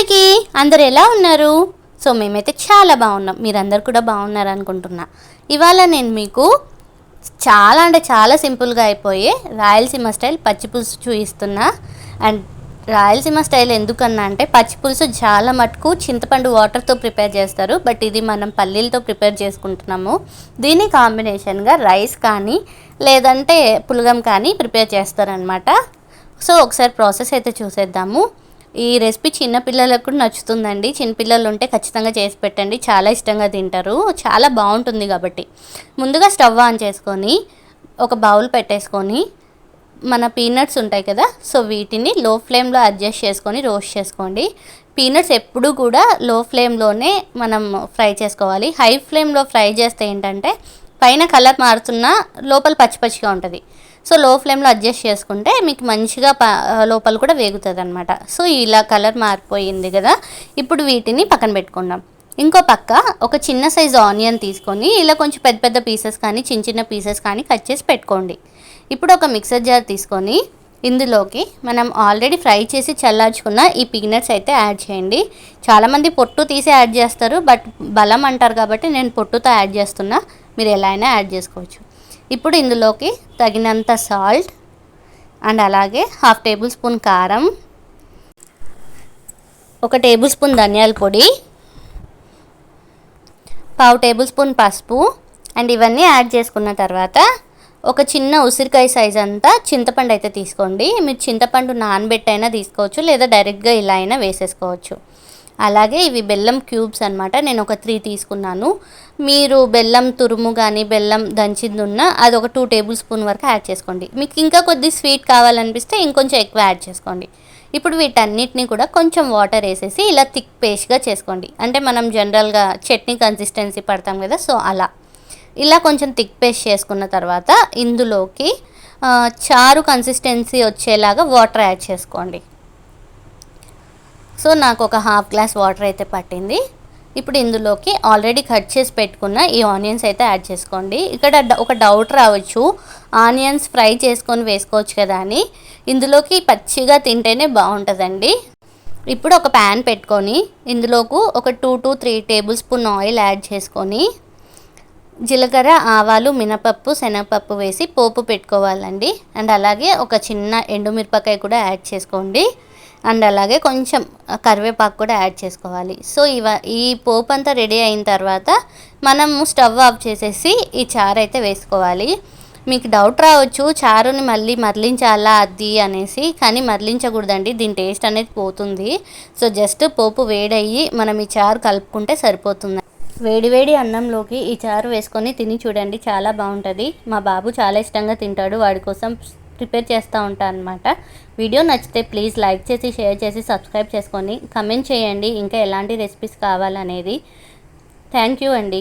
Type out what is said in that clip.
అందరికీ అందరు ఎలా ఉన్నారు? సో మేమైతే చాలా బాగున్నాం. మీరందరు కూడా బాగున్నారు అనుకుంటున్నా. ఇవాళ నేను మీకు చాలా అంటే చాలా సింపుల్గా అయిపోయే రాయలసీమ స్టైల్ పచ్చి పులుసు చూపిస్తున్నా. అండ్ రాయలసీమ స్టైల్ ఎందుకన్నా అంటే పచ్చి పులుసు చాలా మటుకు చింతపండు వాటర్తో ప్రిపేర్ చేస్తారు. బట్ ఇది మనం పల్లీలతో ప్రిపేర్ చేసుకుంటున్నాము. దీని కాంబినేషన్గా రైస్ కానీ లేదంటే పులగం కానీ ప్రిపేర్ చేస్తారనమాట సో ఒకసారి ప్రాసెస్ అయితే చూసేద్దాము. ఈ రెసిపీ చిన్న పిల్లలకు కూడా నచ్చుతుందండి. చిన్నపిల్లలు ఉంటే ఖచ్చితంగా చేసి పెట్టండి. చాలా ఇష్టంగా తింటారు. చాలా బాగుంటుంది కాబట్టి. ముందుగా స్టవ్ ఆన్ చేసుకొని ఒక బౌల్ పెట్టేసుకొని మన పీనట్స్ ఉంటాయి కదా సో వీటిని లో ఫ్లేమ్లో అడ్జస్ట్ చేసుకొని రోస్ట్ చేసుకోండి. పీనట్స్ ఎప్పుడు కూడా లో ఫ్లేమ్లోనే మనం ఫ్రై చేసుకోవాలి. హై ఫ్లేమ్లో ఫ్రై చేస్తే ఏంటంటే పైన కలర్ మారుతున్నా లోపల పచ్చి పచ్చిగా ఉంటుంది. సో లో ఫ్లేమ్లో అడ్జస్ట్ చేసుకుంటే మీకు మంచిగా లోపల కూడా వేగుతుంది అనమాట సో ఇలా కలర్ మారిపోయింది కదా ఇప్పుడు వీటిని పక్కన పెట్టుకుందాం. ఇంకో పక్క ఒక చిన్న సైజు ఆనియన్ తీసుకొని ఇలా కొంచెం పెద్ద పెద్ద పీసెస్ కానీ చిన్న చిన్న పీసెస్ కానీ కట్ చేసి పెట్టుకోండి. ఇప్పుడు ఒక మిక్సర్ జార్ తీసుకొని ఇందులోకి మనం ఆల్రెడీ ఫ్రై చేసి చల్లార్చుకున్న ఈ పీనట్స్ అయితే యాడ్ చేయండి. చాలామంది పొట్టు తీసి యాడ్ చేస్తారు బట్ బలం అంటారు కాబట్టి నేను పొట్టుతో యాడ్ చేస్తున్నా. మీరు ఎలా అయినా యాడ్ చేసుకోవచ్చు. ఇప్పుడు ఇందులోకి తగినంత సాల్ట్ అండ్ అలాగే హాఫ్ టేబుల్ స్పూన్ కారం ఒక టేబుల్ స్పూన్ ధనియాల పొడి పావు టేబుల్ స్పూన్ పసుపు అండ్ ఇవన్నీ యాడ్ చేసుకున్న తర్వాత ఒక చిన్న ఉసిరికాయ సైజ్ అంతా చింతపండు అయితే తీసుకోండి. మీరు చింతపండు నానబెట్టైనా తీసుకోవచ్చు లేదా డైరెక్ట్గా ఇలా అయినా వేసేసుకోవచ్చు. అలాగే ఇవి బెల్లం క్యూబ్స్ అనమాట నేను ఒక త్రీ తీసుకున్నాను. మీరు బెల్లం తురుము కానీ బెల్లం దంచింది ఉన్న అది ఒక టూ టేబుల్ స్పూన్ వరకు యాడ్ చేసుకోండి. మీకు ఇంకా కొద్ది స్వీట్ కావాలనిపిస్తే ఇంకొంచెం ఎక్కువ యాడ్ చేసుకోండి. ఇప్పుడు వీటన్నిటిని కూడా కొంచెం వాటర్ వేసేసి ఇలా థిక్ పేస్ట్గా చేసుకోండి. అంటే మనం జనరల్గా చట్నీ కన్సిస్టెన్సీ పడతాం కదా సో అలా. ఇలా కొంచెం థిక్ పేస్ట్ చేసుకున్న తర్వాత ఇందులోకి చారు కన్సిస్టెన్సీ వచ్చేలాగా వాటర్ యాడ్ చేసుకోండి. సో నాకు ఒక హాఫ్ గ్లాస్ వాటర్ అయితే పట్టింది. ఇప్పుడు ఇందులోకి ఆల్రెడీ కట్ చేసి పెట్టుకున్న ఈ ఆనియన్స్ అయితే యాడ్ చేసుకోండి. ఇక్కడ ఒక డౌట్ రావచ్చు. ఆనియన్స్ ఫ్రై చేసుకొని వేసుకోవచ్చు కదా అని. ఇందులోకి పచ్చిగా తింటేనే బాగుంటుందండి. ఇప్పుడు ఒక ప్యాన్ పెట్టుకొని ఇందులోకి ఒక two to three tablespoon oil add చేసుకొని జీలకర్ర ఆవాలు మినపప్పు శనగపప్పు వేసి పోపు పెట్టుకోవాలండి. అండ్ అలాగే ఒక చిన్న ఎండుమిరపకాయ కూడా యాడ్ చేసుకోండి. అండ్ అలాగే కొంచెం కరివేపాకు కూడా యాడ్ చేసుకోవాలి. సో ఇవ ఈ పోపు అంతా రెడీ అయిన తర్వాత మనము స్టవ్ ఆఫ్ చేసేసి ఈ చారు అయితే వేసుకోవాలి. మీకు డౌట్ రావచ్చు చారుని మళ్ళీ మరలించాలా అది అనేసి కానీ మరలించకూడదండి. దీని టేస్ట్ అనేది పోతుంది. సో జస్ట్ పోపు వేడయ్యి మనం ఈ చారు కలుపుకుంటే సరిపోతుంది. వేడివేడి అన్నంలోకి ఈ చారు వేసుకొని తిని చూడండి చాలా బాగుంటుంది. మా బాబు చాలా ఇష్టంగా తింటాడు వాడి కోసం ప్రిపేర్ చేస్తూ ఉంటాను అనమాట వీడియో నచ్చితే ప్లీజ్ లైక్ చేసి షేర్ చేసి సబ్స్క్రైబ్ చేసుకొని కమెంట్ చేయండి ఇంకా ఎలాంటి రెసిపీస్ కావాలనేది. థ్యాంక్ యూ అండి.